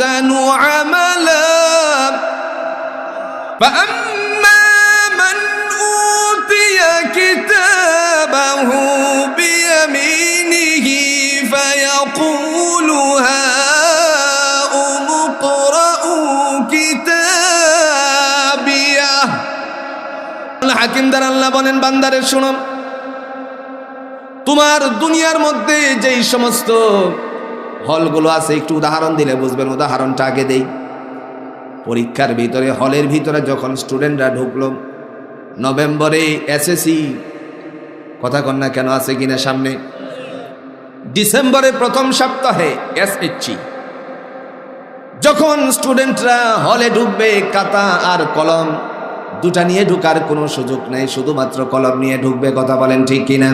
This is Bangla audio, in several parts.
أحسن عملا فأما من أوتي كتابه بيمينه فيقول هاؤم اقرءوا كتابيه হাকিম দ্বারা আল্লাহ বলেন বান্দারে শুনো তোমার দুনিয়ার মধ্যে যেই সমস্ত হলগুলো আছে, একটু উদাহরণ দিলে বুঝবেন, উদাহরণটা আগে দেই। পরীক্ষার ভিতরে, হলের ভিতরে যখন স্টুডেন্টরা ঢুকলো, নভেম্বরে এসএসসি কথা কন্যা কেন, আছে কিনা সামনে? ডিসেম্বরের প্রথম সপ্তাহে এসএসসি যখন স্টুডেন্টরা হলে ঢুকবে কাতা আর কলম, দুটা নিয়ে ঢুকার কোনো সুযোগ নেই, শুধুমাত্র কলম নিয়ে ঢুকবে, কথা বলেন ঠিক কিনা?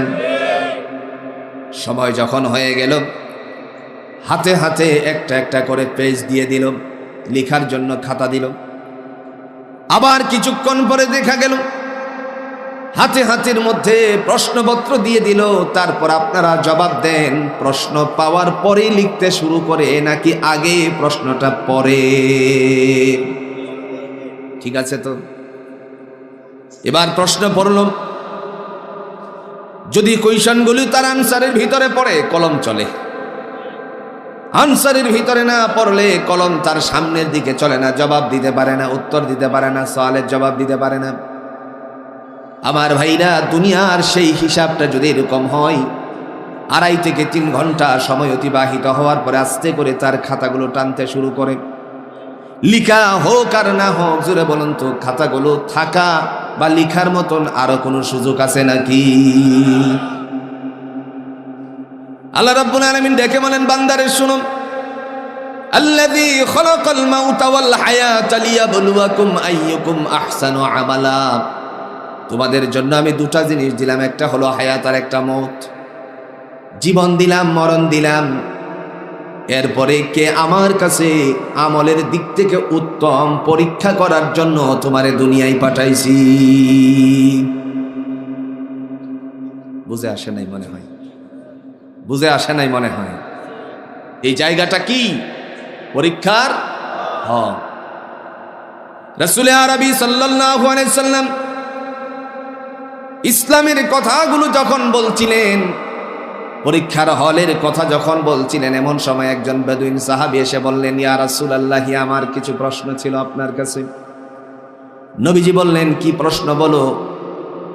সময় যখন হয়ে গেল হাতে হাতে একটা একটা করে পেজ দিয়ে দিল, লেখার জন্য খাতা দিল। আবার কিছুক্ষণ পরে দেখা গেল, হাতে হাতের মধ্যে প্রশ্নপত্র দিয়ে দিল, তারপর আপনারা জবাব দেন, প্রশ্ন পাওয়ার পরেই লিখতে শুরু করে নাকি আগে প্রশ্নটা পরে ঠিক আছে তো? এবার প্রশ্ন পড়ল, যদি কৈশনগুলি তার আনসারের ভিতরে পড়ে, কলম চলে। আনসারের ভিতরে না পড়লে কলম তার সামনের দিকে চলে না, জবাব দিতে পারে না, উত্তর দিতে পারে না, সওয়ালের জবাব দিতে পারে না। আমার ভাইরা, দুনিয়ার সেই হিসাবটা যদি এরকম হয়, আড়াই থেকে তিন ঘণ্টা সময় অতিবাহিত হওয়ার পরে আস্তে করে তার খাতাগুলো টানতে শুরু করে। লিখা হোক আর না হোক জুড়ে বলুন তো, খাতাগুলো থাকা বা লিখার মতন আরও কোনো সুযোগ আছে নাকি? আল্লাহ রাব্বুল আলামিন ডেকে বলেন, বান্দারে শুনুন আল্লাযী খলাকাল মাউতা ওয়াল হায়াতা লিয়াবলুয়াকুম আইয়ুকুম আহসানু আমালা। তোমাদের জন্য আমি দুটা জিনিস দিলাম, একটা হলো হায়াত আর একটা মৌত জীবন দিলাম, মরণ দিলাম। এরপরে কে আমার কাছে আমলের দিক থেকে উত্তম পরীক্ষা করার জন্য তোমারে দুনিয়ায় পাঠাইছি। বুঝে আসে নাই মনে হয়? বুঝে আসে নাই মনে হয়। এই জায়গাটা কি? পরীক্ষার হ রসুল আরবি সাল্লাম ইসলামের কথাগুলো যখন বলছিলেন, পরীক্ষার হলের কথা যখন বলছিলেন, এমন সময় একজন বেদুইন সাহাবি এসে বললেন, ইয়া রাসুল আল্লাহি আমার কিছু প্রশ্ন ছিল আপনার কাছে। নবীজি বললেন, কি প্রশ্ন বলো?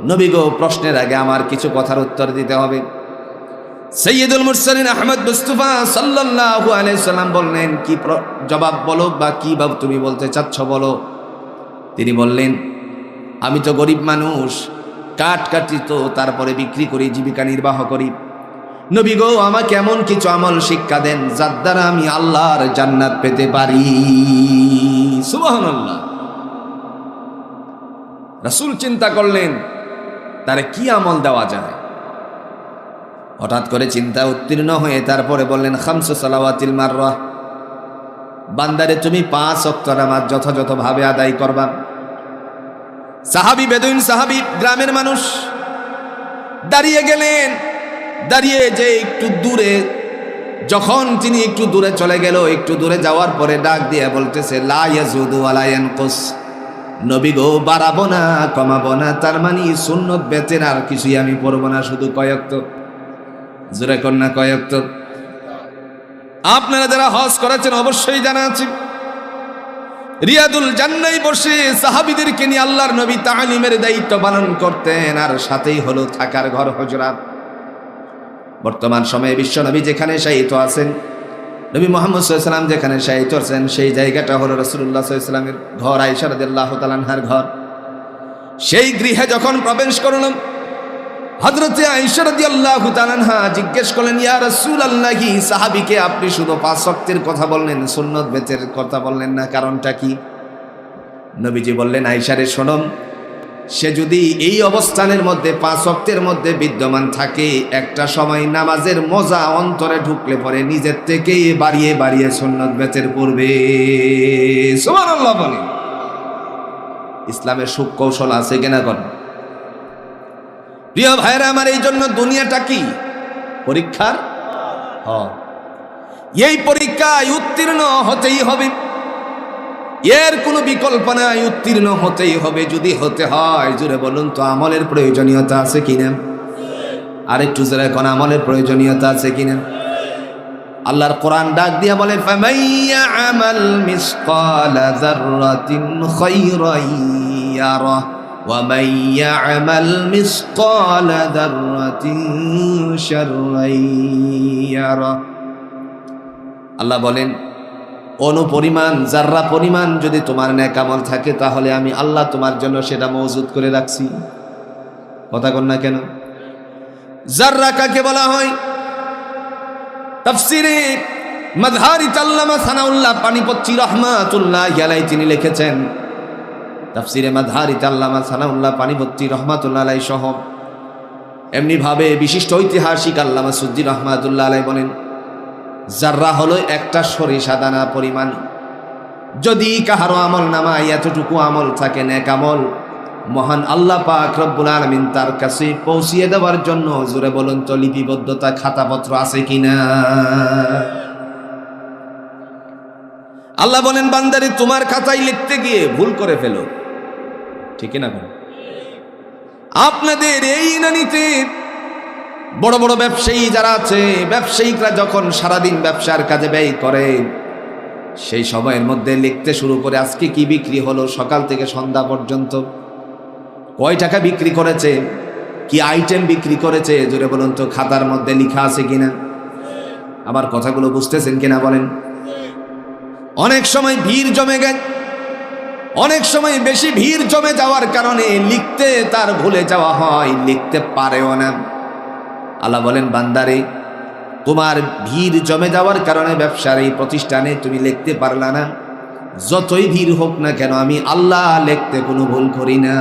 নবী গো, প্রশ্নের আগে আমার কিছু কথার উত্তর দিতে হবে। সৈয়দুল মুরসালিন আহমদ মুস্তফা সাল্লাল্লাহু আলাইহি সাল্লাম বললেন, কি জবাব বলো বা কি বা তুমি বলতে চাচ্ছ বলো? তিনি বললেন, আমি তো গরিব মানুষ, কাঠ কাটি তো তারপরে বিক্রি করি, জীবিকা নির্বাহ করি। নবী গো, আমাকে এমন কিছু আমল শিক্ষা দেন, যার দ্বারা আমি আল্লাহর জান্নাত পেতে পারি। সুবহানাল্লাহ। রাসূল চিন্তা করলেন, তারে কি আমল দেওয়া যায়? হঠাৎ করে চিন্তা উত্তীর্ণ হয়ে তারপরে বললেন, খামসু সালাওয়াতিল মাররা। বান্দারে, তুমি পাঁচ অক্ত নামাজ যথাযথভাবে আদায় করবা। সাহাবি বেদুইন সাহাবি, গ্রামের মানুষ দাঁড়িয়ে গেলেন। দাঁড়িয়ে যে একটু দূরে, যখন তিনি একটু দূরে চলে গেল, একটু দূরে যাওয়ার পরে ডাক দিয়ে বলতেছে লায়াজুদু আলায়ানকুস নবী গো, বাড়াবো না, কমাবো না, তার মানে সুন্নত বেচেন আর কিছুই আমি পড়ব না, শুধু কয়েকত জোরে কন্যা কয়েকত আপনারা যারা হজ করেছেন, অবশ্যই জানা আছে। রিয়াদুল জান্নাই বসে সাহাবিদেরকে নিয়ে আল্লাহর নবী তালিমের দায়িত্ব পালন করতেন, আর সাথেই হলো থাকার ঘর হজরাত। বর্তমান সময়ে বিশ্ব নবী যেখানে শায়িত আছেন। নবী মোহাম্মদ সাল্লাম যেখানে শায়িত আছেন। সেই জায়গাটা হলো রসুল্লাহ সাল্লামের ঘর আইসারদুল্লাহ তালানহার ঘর। সেই গৃহে যখন প্রবেশ করলাম হজরতে জিজ্ঞেস করলেন, ইয়া রসুল আল্লাহি সাহাবিকে আপনি শুধু পাঁচ শক্তির কথা বললেন, সুন্নত বেচের কথা বললেন না, কারণটা কি? নবীজি বললেন আইসারে সোনম সে যদি এই অবস্থানের মধ্যে, পাঁচ অক্টের মধ্যে বিদ্যমান থাকে, একটা সময় নামাজের মজা অন্তরে ঢুকলে পরে নিজের থেকেই বাড়িয়ে বাড়িয়ে সুন্নত বেচের বলে ইসলামের সুখ কৌশল আছে কেনা কর প্রিয় ভাইরা আমার এই জন্য দুনিয়াটা কি? পরীক্ষার এই পরীক্ষায় উত্তীর্ণ হতেই হবে। এর কোনো বিকল্প নাই, উত্তীর্ণ হতেই হবে। যদি হতে হয় জুড়ে বলুন তো, আমলের প্রয়োজনীয়তা আছে কিনা আরেকটু জোরে কোন আমলের প্রয়োজনীয়তা আছে কিনা আল্লাহর কোরআন ডাক দিয়া বলে আমাল মিসকালা মাইয়া আমাল মিসকালা যাররাতিন শাররান ইয়ারা আল্লাহ বলেন অনুপরিমাণ যার্রা পরিমাণ যদি তোমার ন্যাকামল থাকে, তাহলে আমি আল্লাহ তোমার জন্য সেটা মজুদ করে রাখছি। কথা কন না কেন? জাররা কাকে বলা হয়? তাফসিরে মাযহারি আল্লামা সানাউল্লাহ পানিপত্তি রহমাতুল্লাহ ইয়ালাই তিনি লিখেছেন তাফসিরে মাযহারি আল্লামা সানাউল্লাহ পানিপত্তি রহমাতুল্লাহ আলাই সহ। এমনি ভাবে বিশিষ্ট ঐতিহাসিক আল্লামা সুদ্দি রহমাতুল্লাহ আলাই বলেন জাররা হলো একটা সরিষা দানা পরিমাণ। যদি কাহারো আমল নামায় এতটুকু আমল থাকে নেক আমল, মহান আল্লাহ পাক রব্বুল আলামিন তার কাছে পৌঁছিয়ে দেওয়ার জন্য জোরে বলুন তো লিপিবদ্ধতা খাতাপত্র আছে কিনা? আল্লাহ বলেন, বান্দারে, তোমার খাতায় লিখতে গিয়ে ভুল করে ফেলো। ঠিক না বল আপনাদের এই ইনানিতে বড় বড় ব্যবসায়ী যারা আছে, ব্যবসায়িকরা যখন সারাদিন ব্যবসার কাজে ব্যয় করে, সেই সময়ের মধ্যে লিখতে শুরু করে, আজকে কি বিক্রি হলো, সকাল থেকে সন্ধ্যা পর্যন্ত কয় টাকা বিক্রি করেছে, কি আইটেম বিক্রি করেছে, জোরে বলুন তো, খাতার মধ্যে লেখা আছে কিনা? আমার কথাগুলো বুঝতেছেন কিনা বলেন? অনেক সময় ভিড় জমে গেছে অনেক সময় বেশি ভিড় জমে যাওয়ার কারণে লিখতে তার ভুলে যাওয়া হয়, লিখতে পারেও না। আল্লাহ বলেন, বান্দারে, তোমার ভিড় জমে যাওয়ার কারণে ব্যবসার এই প্রতিষ্ঠানে তুমি লিখতে পারলা না। যতই ভিড় হোক না কেন, আমি আল্লাহ লিখতে কোনো ভুল করি না।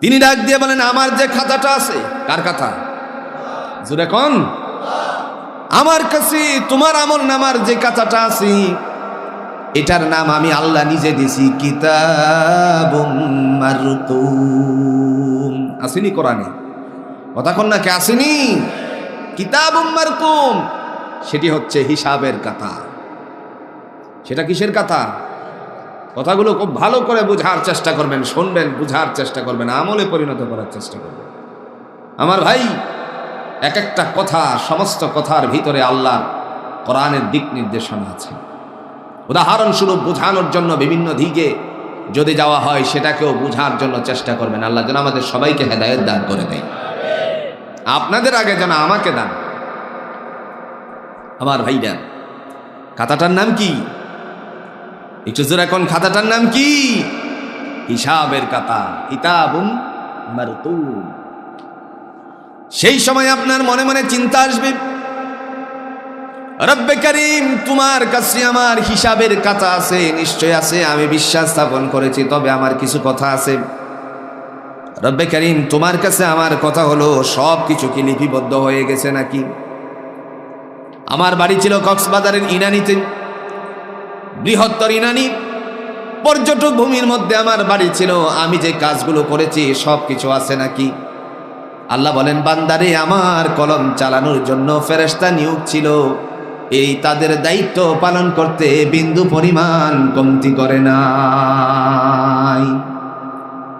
তিনি ডাক দিয়ে বলেন, আমার যে খাতাটা আছে, কার কথা জুড়ে কন। আমার কাছে তোমার আমল নামার যে কাতাটা আছে, এটার নাম আমি আল্লাহ নিজে দিছি কিতাব আসেনি কোরআনে? কথা কন না কে আসেনি কিতাব সেটি হচ্ছে হিসাবের কথা। সেটা কিসের কথা? কথাগুলো খুব ভালো করে বোঝার চেষ্টা করবেন, শুনবেন, বুঝার চেষ্টা করবেন, আমলে পরিণত করার চেষ্টা করবেন। আমার ভাই এক একটা কথা, সমস্ত কথার ভিতরে আল্লাহ কোরআনের দিক নির্দেশনা আছে। উদাহরণস্বরূপ, বোঝানোর জন্য বিভিন্ন দিকে যদি যাওয়া হয়, সেটাকেও বোঝার জন্য চেষ্টা করবেন। আল্লাহ যেন আমাদের সবাইকে হেদায়ত দান করে দেয়। আপনাদের আগে যেন আমাকে দান। আমার ভাই দেন খাতাটার নাম কি? একটু জোর এখন খাতাটার নাম কি? হিসাবের কাতা কিতাবুম মারতুম। সেই সময় আপনার মনে মনে চিন্তা আসবে, রব্বে করিম, তোমার কাছে আমার হিসাবের কথা আছে, নিশ্চয় আছে, আমি বিশ্বাস স্থাপন করেছি, তবে আমার কিছু কথা আছে। রব্বে করিম, তোমার কাছে আমার কথা হলো সব কিছু কি লিপিবদ্ধ হয়ে গেছে নাকি? আমার বাড়ি ছিল কক্সবাজারের ইনানিতে, বৃহত্তর ইনানি, পর্যটক ভূমির মধ্যে আমার বাড়ি ছিল, আমি যে কাজগুলো করেছি সব কিছু আছে নাকি? আল্লাহ বলেন, বান্দারে, আমার কলম চালানোর জন্য ফেরেস্তা নিয়োগ ছিল। এই তাদের দায়িত্ব পালন করতে বিন্দু পরিমাণ কমতি করে নাই।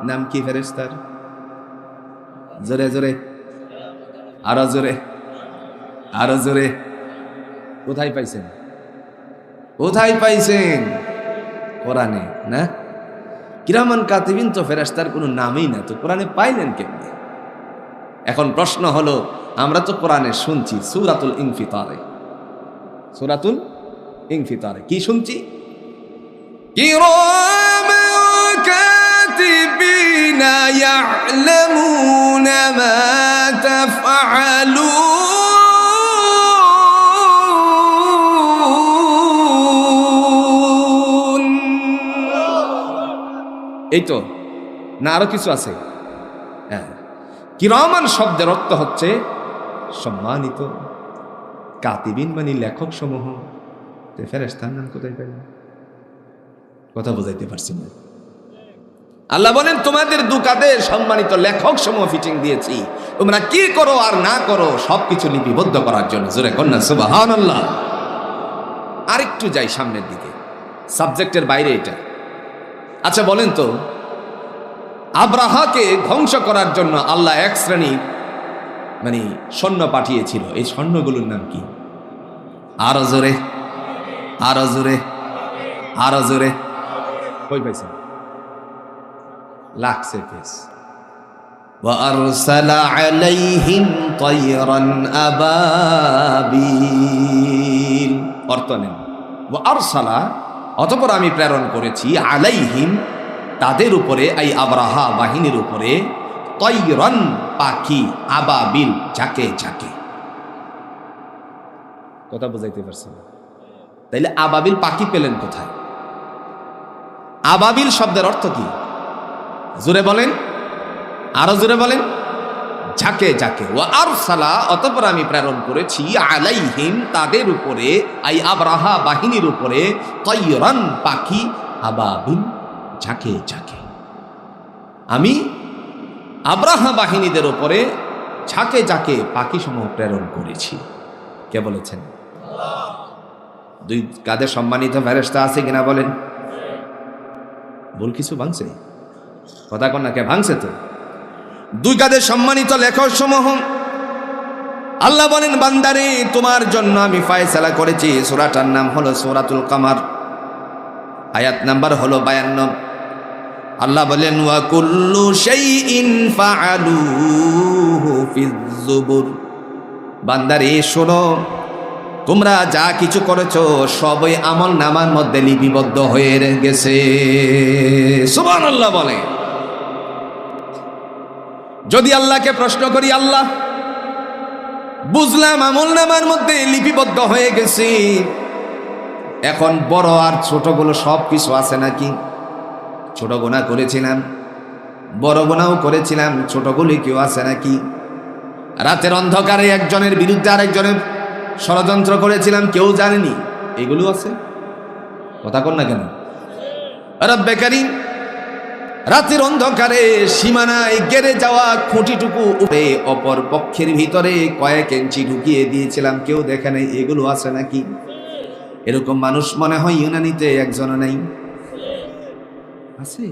নাম কি ফেরেস্তার জোরে জোরে। আরও জোরে। আরও জোরে। কোথায় পাইছেন? কোথায় পাইছেন? কোরআনে, না? কিরামান কাতিবিন তো ফেরেস্তার কোনো নামই না, তো কোরআনে পাইলেন কেমনি? এখন প্রশ্ন হলো আমরা তো কোরআনে শুনছি সুরাতুল ইনফিতারে। সুরাতুল ইনফিতারে কি শুনছি? এই তো না আরও কিছু আছে? কিরমান শব্দের অর্থ হচ্ছে সম্মানিত। কাতিবিন মানে লেখক সমূহ ফেরেস্তার নাম কোথায় পেলেন কথা বোঝাইতে পারছি না। আল্লাহ বলেন, তোমাদের দুকাতে সম্মানিত লেখক সমূহ ফিটিং দিয়েছি। তোমরা কি করো আর না করো সবকিছু লিপিবদ্ধ করার জন্য। জোরে কন্যা সুবাহান আল্লাহ আরেকটু যাই সামনের দিকে। সাবজেক্টের বাইরে এটা। আচ্ছা বলেন তো আব্রাহাকে ধ্বংস করার জন্য আল্লাহ এক শ্রেণীর মানে সৈন্য পাঠিয়েছিল এই সৈন্যগুলোর নাম কি আরো জোরে আরো জোরে আরো জোরে কই পাইছেন লাগছে ফেস وأرسل عليهم طيرا أبابيل অর্থ নেন আরসালা অতপর আমি প্রেরণ করেছি আলাইহিম তাদের উপরে, এই আবরাহা বাহিনীর উপরে, তৈরন পাখি আবাবিল যাকে যাকে কথা বুঝাইতে পারছেন তাইলে আবাবিল পাখি পেলেন কোথায়? আবাবিল শব্দের অর্থ কি? জুড়ে বলেন, আরও জোরে বলেন। ঝাঁকে ঝাঁকে। ও আর সালা অতপর আমি প্রেরণ করেছি আলাইহিম তাদের উপরে আই আবরাহা বাহিনীর উপরে, তৈরন পাখি আবাবিল ঝাঁকে ঝাঁকে। আমি আব্রাহা বাহিনীদের ওপরে ঝাঁকে ঝাঁকে পাখি সমূহ প্রেরণ করেছি। কে বলেছেন? দুই কাদের সম্মানিত ফেরেস্তা আছে কিনা বলেন? ভুল কিছু ভাঙছে? কথা কন না কে? ভাঙছে তো। দুই কাদের সম্মানিত লেখক সমূহ আল্লাহ বলেন, বান্দারে, তোমার জন্য আমি ফায়সালা করেছি। সুরাটার নাম হলো সুরাতুল কামার। আয়াত নাম্বার হলো বায়ান্ন। আল্লাহ বলেন বান্দারে, শোনো, তোমরা যা কিছু করেছ সবই আমল নামার মধ্যে লিপিবদ্ধ হয়ে গেছে। সুবান আল্লাহ বলে। যদি আল্লাহকে প্রশ্ন করি, আল্লাহ, বুঝলাম আমল নামার মধ্যে লিপিবদ্ধ হয়ে গেছি, এখন বড় আর ছোটগুলো সব কিছু আছে নাকি? ছোট গোনা করেছিলাম, বড় গোনাও করেছিলাম ছোটগুলি কেউ আছে নাকি? রাতের অন্ধকারে একজনের বিরুদ্ধে আরেকজনের ষড়যন্ত্র করেছিলাম, কেউ জানেনি। এগুলো আছে? কথা কর না কেন? রব্বে কারিম, রাতের অন্ধকারে সীমানায় গেড়ে যাওয়া খুঁটিটুকু উপরে অপর পক্ষের ভিতরে কয়েক ইঞ্চি ঢুকিয়ে দিয়েছিলাম, কেউ দেখে নেই, এগুলো আছে নাকি? এরকম মানুষ মনে হয় ইউনানিতে একজন নেই। আছে?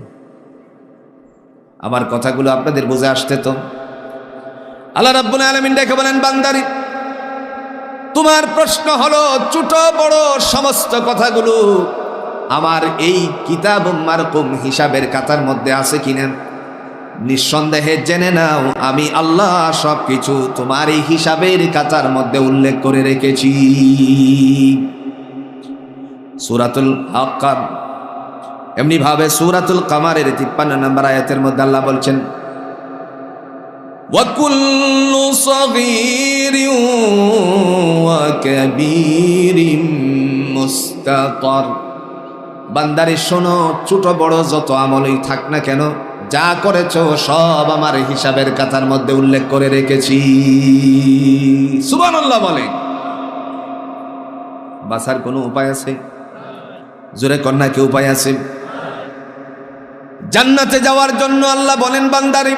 আমার কথাগুলো আপনাদের বুঝে আসতে তো। আল্লাহ রাব্বুল আলামিন ডেকে বলেন, বান্দারি, তোমার প্রশ্ন হলো, ছোট বড় সমস্ত কথাগুলো আমার এই কিতাব মারকুম হিসাবের কাতার মধ্যে আছে কিনা নিঃসন্দেহে জেনে নাও, আমি আল্লাহ সব কিছু তোমার এই হিসাবের কাতার মধ্যে উল্লেখ করে রেখেছি। সুরাতুল হকাম এমনি ভাবে সুরাতুল কামারের তিপ্পান্ন নম্বর আয়াতের মধ্যে আল্লাহ বলছেন وكل صغير وكبير مستطر বান্দারে শোনো ছোট বড় যত আমলই থাক না কেন যা করেছ সব আমার হিসাবের কাতার মধ্যে উল্লেখ করে রেখেছি সুবহানাল্লাহ বলে বাসার কোনো উপায় আছে জোরে কন্যা কি উপায় আছে জান্নাতে যাওয়ার জন্য আল্লাহ বলেন, বান্দারে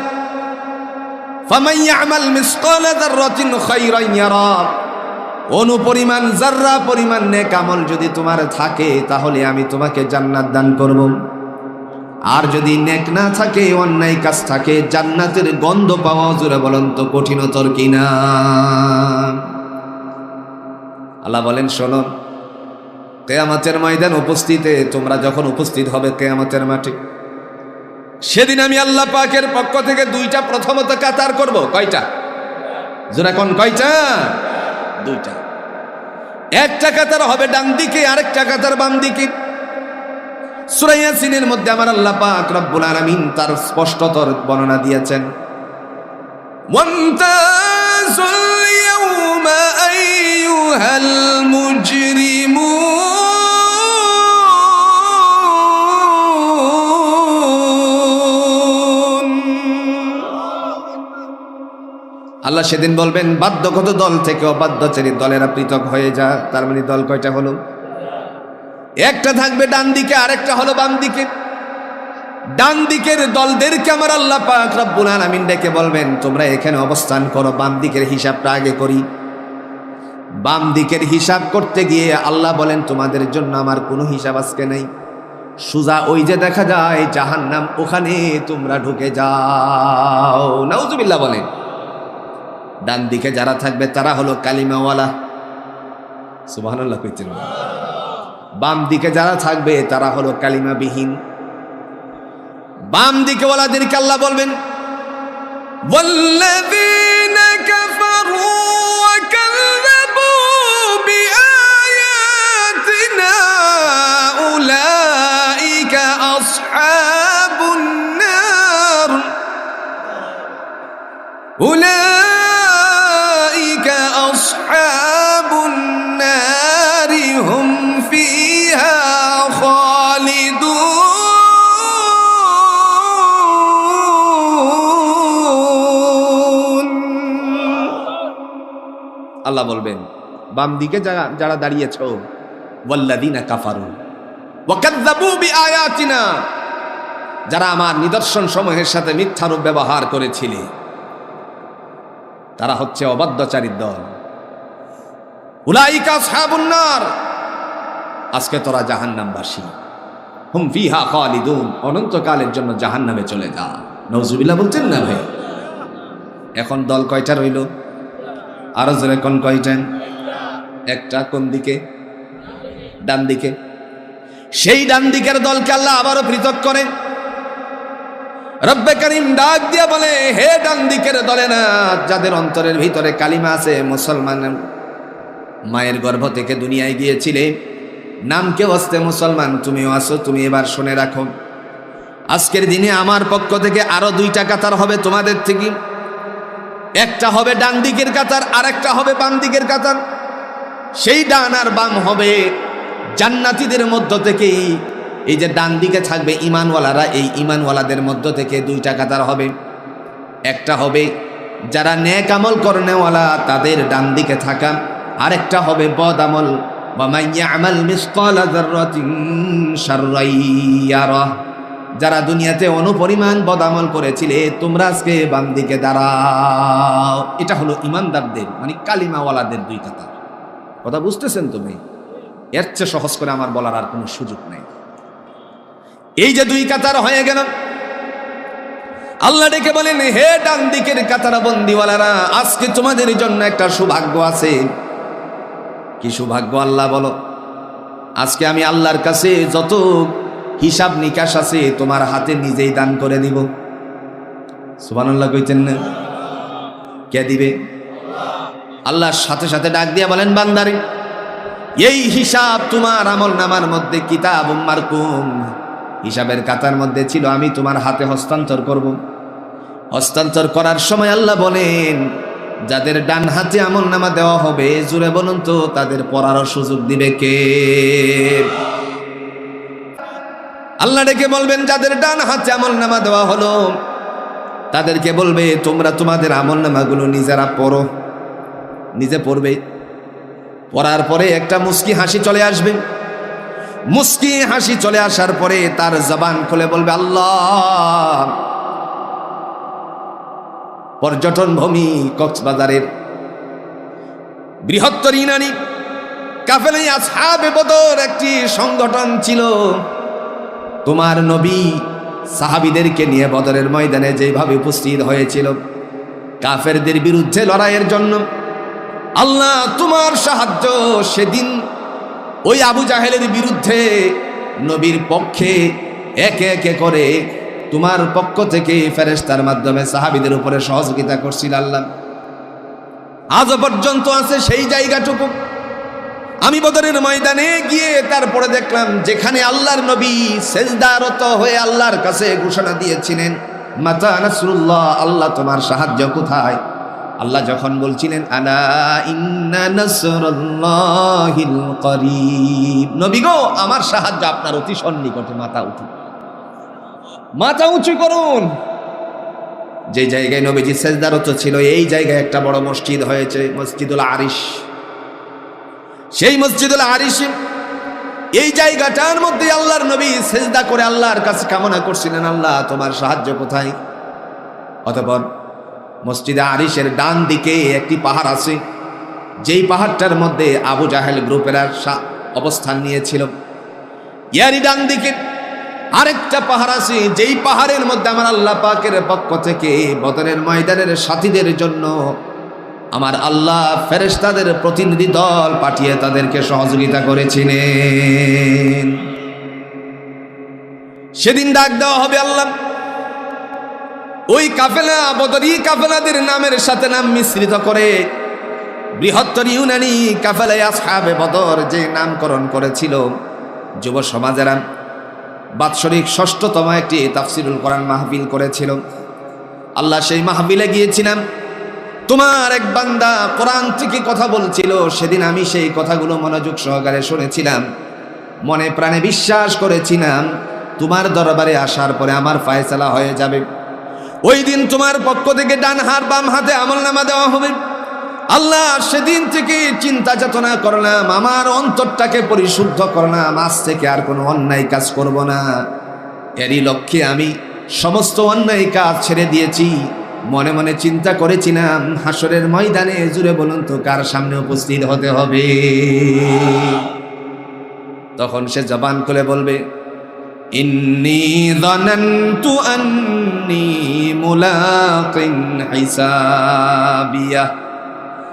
অনুপরিমাণ পরিমাণ নেক আমল যদি তোমার থাকে, তাহলে আমি তোমাকে জান্নাত দান আর যদি নেক না থাকে থাকে, জান্নাতের গন্ধ পাওয়া জুড়ে বলেন তো কঠিনতর কিনা? আল্লাহ বলেন, শোনো, কেয়ামতের ময়দান উপস্থিতে, তোমরা যখন উপস্থিত হবে কেয়ামতের মাঠে সেদিন আমি আল্লাহ পাকের পক্ষ থেকে দুইটা প্রথমত কাতার করব। কয়টা? জোরা কোন কয়টা? দুইটা। একটা কাতার হবে ডান দিকে, আরেকটা কাতার বাম দিকে। সুরাইয়া সিনের মধ্যে আমার আল্লাহ পাক রব্বুল আলামিন তার স্পষ্টতর বর্ণনা দিয়েছেন। ওয়ান্তাজুল ইয়াউমা আইয়ুহাল মুজরিমুন। আল্লাহ সেদিন বলবেন, বাধ্যগত দল থেকে অবাধ্য শ্রেণির দলেরা পৃথক হয়ে যা। তার মানে দল কয়টা হলো? একটা থাকবে ডান দিকে, আরেকটা হলো বাম দিকে। ডান দিকের দলদেরকে আমার আল্লাহ পাক রব্বুল আলামিন ডেকে বলবেন, তোমরা এখানে অবস্থান করো, বাম দিকের হিসাবটা আগে করি। বাম দিকের হিসাব করতে গিয়ে আল্লাহ বলেন, তোমাদের জন্য আমার কোনো হিসাব আজকে নেই। সুজা ওই যে দেখা যায়, জাহান্নাম ওখানে তোমরা ঢুকে যাও। নাউজুবিল্লাহ বলেন। ডান দিকে যারা থাকবে তারা হলো কালিমাওয়ালা সুবহানাল্লাহ কইতেন বাম দিকে যারা থাকবে তারা হলো কালিমাবিহীন বাম দিকে ওয়ালাদেরকে আল্লাহ বলবেন والذين كفروا وكذبوا بآياتنا أولئك أصحاب النار أولئك বলবেন, বাম দিকে যারা যারা দাঁড়িয়েছ ওয়াল্লাদিনা কাফারু যারা আমার নিদর্শন সমূহের সাথে মিথ্যারূপ ব্যবহার করেছিলে, তারা হচ্ছে অবাধ্যচারীর দল। উলাইকা সাহাবুন্নার আজকে তোরা জাহান্নামবাসী, হুম ফিহা খালিদুন, অনন্তকালের জন্য জাহান্নামে চলে যা। নজুবিল্লাহ বলছেন না ভাই? এখন দল কয়টা রইল? আরও জোরে কোন কয়টা একটা কোন দিকে? ডান দিকে। সেই ডান দিকের দলকে আল্লাহ আবারও পৃথক করে। রব্বে করিম ডাক দিয়া বলে, হে ডান দিকের দলে না, যাদের অন্তরের ভিতরে কালিমা আছে, মুসলমান মায়ের গর্ভ থেকে দুনিয়ায় গিয়েছিলে, নাম কেউ আসতে মুসলমান? তুমিও আসো তুমি এবার শুনে রাখো। আজকের দিনে আমার পক্ষ থেকে আরও দুইটা কাতার হবে তোমাদের থেকে। একটা হবে ডান দিকের কাতার আর একটা হবে বাম দিকের কাতার। সেই ডান আর বাম হবে জান্নাতীদের মধ্য থেকেই। এই যে ডান দিকে থাকবে ইমানওয়ালারা, এই ইমানওয়ালাদের মধ্য থেকে দুইটা কাতার হবে। একটা হবে যারা ন্যাক আমল করনেওয়ালা, তাদের ডান দিকে থাকা। আরেকটা হবে বদ আমল বা মাইয়া আমল আমাল যারা দুনিয়াতে অনুপরিমাণ বদামল করেছিলে, তোমরা আজকে বাম দিকে দাঁড়াও। এটা হলো ইমানদারদের মানে কালিমাওয়ালাদের দুই কাতার কথা বুঝতেছেন তুমি এর চেয়ে সহজ করে আমার বলার আর কোনো সুযোগ নেই। এই যে দুই কাতার হয়ে গেল। আল্লাহ ডেকে বলেন, হে ডান দিকের কাতারা বন্দিওয়ালারা, আজকে তোমাদের জন্য একটা সৌভাগ্য আছে। কি সৌভাগ্য আল্লাহ বলো? আজকে আমি আল্লাহর কাছে যত হিসাব নিকাশ আছে, তোমার হাতে নিজেই দান করে দিব। সুবানুল্লাহ কইতেন না? কে দিবে? আল্লাহর সাথে সাথে ডাক দিয়া বলেন, বান্দারে, এই হিসাব তোমার আমল নামার মধ্যে কিতাব মারকুম হিসাবের কাতার মধ্যে ছিল, আমি তোমার হাতে হস্তান্তর করব। হস্তান্তর করার সময় আল্লাহ বলেন, যাদের ডান হাতে আমল নামা দেওয়া হবে, জুড়ে বলুন তো, তাদের পড়ারও সুযোগ দিবে কে? আল্লাহ ডেকে বলবেন, যাদের ডান হাতে আমল নামা দেওয়া হলো, তাদেরকে বলবে, তোমরা তোমাদের আমল নামাগুলো নিজেরা পড়ো। নিজে পড়বে। পড়ার পরে একটা মুস্কি হাসি চলে আসবে। মুস্কি হাসি চলে আসার পরে তার জবান খুলে বলবে, আল্লাহ! পর্যটন ভূমি কক্সবাজারের বৃহত্তর ইনানি কাফেলে আসহাবে বদর একটি সংগঠন ছিল। তোমার নবী সাহাবিদেরকে নিয়ে বদরের ময়দানে যেভাবে উপস্থিত হয়েছিল, কাফেরদের বিরুদ্ধে লড়াইয়ের জন্য, আল্লাহ তোমার সাহায্য সেদিন ওই আবু জাহেলের বিরুদ্ধে নবীর পক্ষে একে একে করে তোমার পক্ষ থেকে ফেরেস্তার মাধ্যমে সাহাবিদের উপরে সহযোগিতা করছিল আল্লাহ। আজও পর্যন্ত আছে সেই জায়গাটুকু। আমি বদরের ময়দানে গিয়ে তারপরে দেখলাম যেখানে আল্লাহর নবী সেজদারত হয়ে আল্লাহর কাছে ঘোষণা দিয়েছিলেন, মাতা নাসরুল্লাহ, আল্লাহ তোমার সাহায্য কোথায়? আল্লাহ যখন বলছিলেন, আলা ইন্না নাসরুল্লাহিল করিব। নবী গো, আমার সাহায্য আপনার অতি সন্নিকটে, মাথা উঠু মাথা উঁচু করুন। যে জায়গায় নবীজি সেজদারত ছিল, এই জায়গায় একটা বড় মসজিদ হয়েছে, মসজিদুল আরিশ। সেই মসজিদুল আরিশ এই জায়গাটার মধ্যে আল্লাহর নবী সেজদা করে আল্লাহর কাছে কামনা করছিলেন, আল্লাহ, তোমার সাহায্য কোথায়? অতপর মসজিদে আরিসের ডান দিকে একটি পাহাড় আছে, যেই পাহাড়টার মধ্যে আবু জাহেল গ্রুপেরা অবস্থান নিয়েছিল। ইয়ারি ডান দিকে আরেকটা পাহাড় আছে, যেই পাহাড়ের মধ্যে আমার আল্লাহ পাকের পক্ষ থেকে বদরের ময়দানের সাথীদের জন্য আমার আল্লাহ ফেরেশতাদের প্রতিনিধি দল পাঠিয়ে তাদেরকে সহযোগিতা করেছিলেন। সেদিন ডাক দেওয়া হবে আল্লাহ। ওই কাফেলা, বদরি কাফেলাদের নামের সাথে নাম মিশ্রিত করে বৃহত্তর ইউনানি কাফেলায় আসহাবে বদর যে নামকরণ করেছিল। যুব সমাজেরা বাৎসরিক ষষ্ঠতম একটি তাফসিরুল কোরআন মাহফিল করেছিল। আল্লাহ সেই মাহফিলে গিয়েছিলাম। তোমার এক বান্দা কোরআন থেকে কথা বলছিল? সেদিন আমি সেই কথাগুলো মনোযোগ সহকারে শুনেছিলাম। মনে প্রাণে বিশ্বাস করেছিলাম, তোমার দরবারে আসার পরে আমার ফায়সালা হয়ে যাবে। ওই দিন তোমার পক্ষ থেকে ডান হাত, বাম হাতে আমল নামা দেওয়া হবে। আল্লাহ সেদিন থেকে চিন্তা চেতনা করলাম, আমার অন্তরটাকে পরিশুদ্ধ করলাম, আজ থেকে আর কোনো অন্যায় কাজ করব না। এরই লক্ষ্যে আমি সমস্ত অন্যায় কাজ ছেড়ে দিয়েছি। মনে মনে চিন্তা করেছিলাম, হাসরের ময়দানে, জুড়ে বলুন তো, কার সামনে উপস্থিত হতে হবে? তখন সে জবান খুলে বলবে, ইন্নি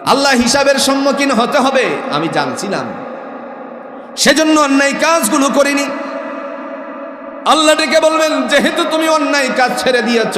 আল্লাহ হিসাবের সম্মুখীন হতে হবে, আমি জানছিলাম। সেজন্য অন্যায় কাজগুলো করিনি। আল্লাহ ডেকে বলবেন, যেহেতু তুমি অন্যায় কাজ ছেড়ে দিয়েছ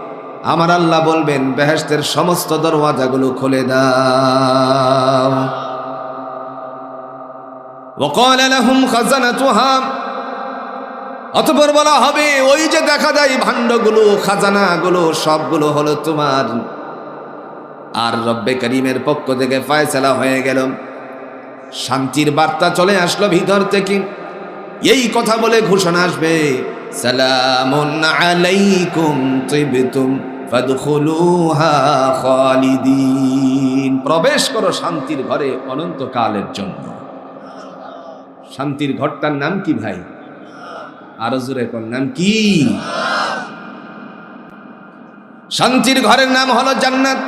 আমার আল্লাহ বলবেন বেহেশতের সমস্ত দরওয়াজাগুলো খুলে দাও وقال لهم خزنتها অতপর বলা হবে ওই যে দেখা যায় ভাণ্ডগুলো খাজানাগুলো সবগুলো হলো তোমার আর রব্বে করিমের পক্ষ থেকে ফয়সালা হয়ে গেল শান্তির বার্তা চলে আসলো ভিতর থেকে এই কথা বলে ঘোষণা আসবে সালামুন আলাইকুম তিবতুম ফাদখুলুহা প্রবেশ করো শান্তির ঘরে অনন্তকালের জন্য। শান্তির ঘরটার নাম কি ভাই? আরও জোরে নাম কি? শান্তির ঘরের নাম হলো জান্নাত।